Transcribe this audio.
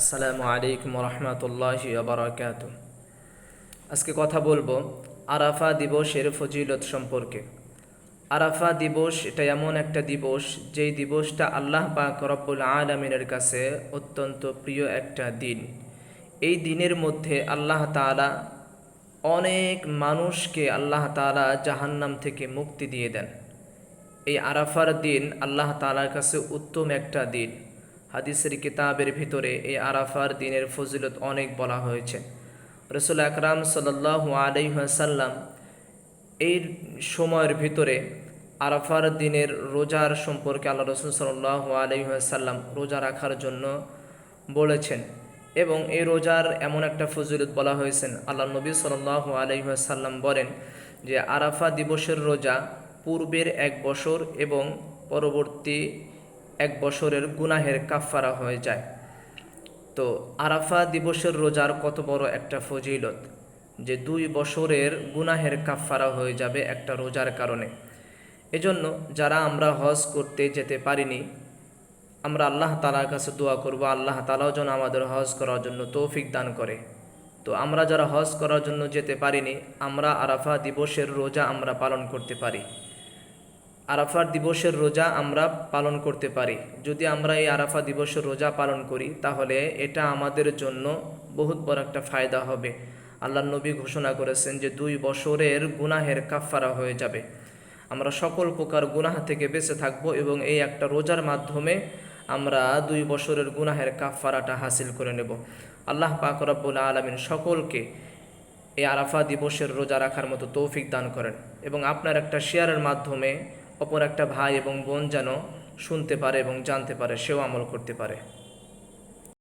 আসসালামু আলাইকুম রহমতুল্লাহ বারকাত আজকে কথা বলব আরাফা দিবসের ফজিলত সম্পর্কে। আরাফা দিবস এটা এমন একটা দিবস, যেই দিবসটা আল্লাহ পাক রব্বুল আলমিনের কাছে অত্যন্ত প্রিয় একটা দিন। এই দিনের মধ্যে আল্লাহ তাআলা অনেক মানুষকে আল্লাহ তাআলা জাহান্নাম থেকে মুক্তি দিয়ে দেন। এই আরাফার দিন আল্লাহ তালার কাছে উত্তম একটা দিন। হাদিসের কিতাবের ভিতরে এই আরাফার দিনের ফজিলত অনেক বলা হয়েছে। রসুল আকরাম সাল্লাহ আলাইসাল্লাম এই সময়ের ভিতরে আরাফার দিনের রোজার সম্পর্কে আল্লাহ রসুল সাল্লাহ আলাইসাল্লাম রোজা রাখার জন্য বলেছেন এবং এই রোজার এমন একটা ফজিলত বলা হয়েছেন আল্লাহ নবী সাল্লাহ আলাইসাল্লাম বলেন যে আরাফা দিবসের রোজা পূর্বের এক বছর এবং পরবর্তী এক বছরের গুনাহের কাফারা হয়ে যায়। তো আরাফা দিবসের রোজার কত বড় একটা ফজিলত যে দুই বছরের গুনাহের কাফারা হয়ে যাবে একটা রোজার কারণে। এজন্য যারা আমরা হজ করতে যেতে পারিনি, আমরা আল্লাহ তালার কাছে দোয়া করব, আল্লাহ তালাও যেন আমাদের হজ করার জন্য তৌফিক দান করে। তো আমরা যারা হজ করার জন্য যেতে পারিনি, আমরা আরাফা দিবসের রোজা আমরা পালন করতে পারি। আরাফার দিবসের রোজা আমরা পালন করতে পারি। যদি আমরা এই আরাফা দিবসের রোজা পালন করি, তাহলে এটা আমাদের জন্য বহুত বড় একটা ফায়দা হবে। আল্লাহ নবী ঘোষণা করেছেন যে দুই বছরের গুনাহের কাফারা হয়ে যাবে। আমরা সকল প্রকার গুনাহ থেকে বেঁচে থাকব এবং এই একটা রোজার মাধ্যমে আমরা দুই বছরের গুনাহের কাফারাটা হাসিল করে নেব। আল্লাহ পাক রব্বুল আলমিন সকলকে এই আরাফা দিবসের রোজা রাখার মতো তৌফিক দান করেন এবং আপনার একটা শেয়ারের মাধ্যমে অপর একটা ভাই এবং বোন যেন শুনতে পারে এবং জানতে পারে, সেও আমল করতে পারে।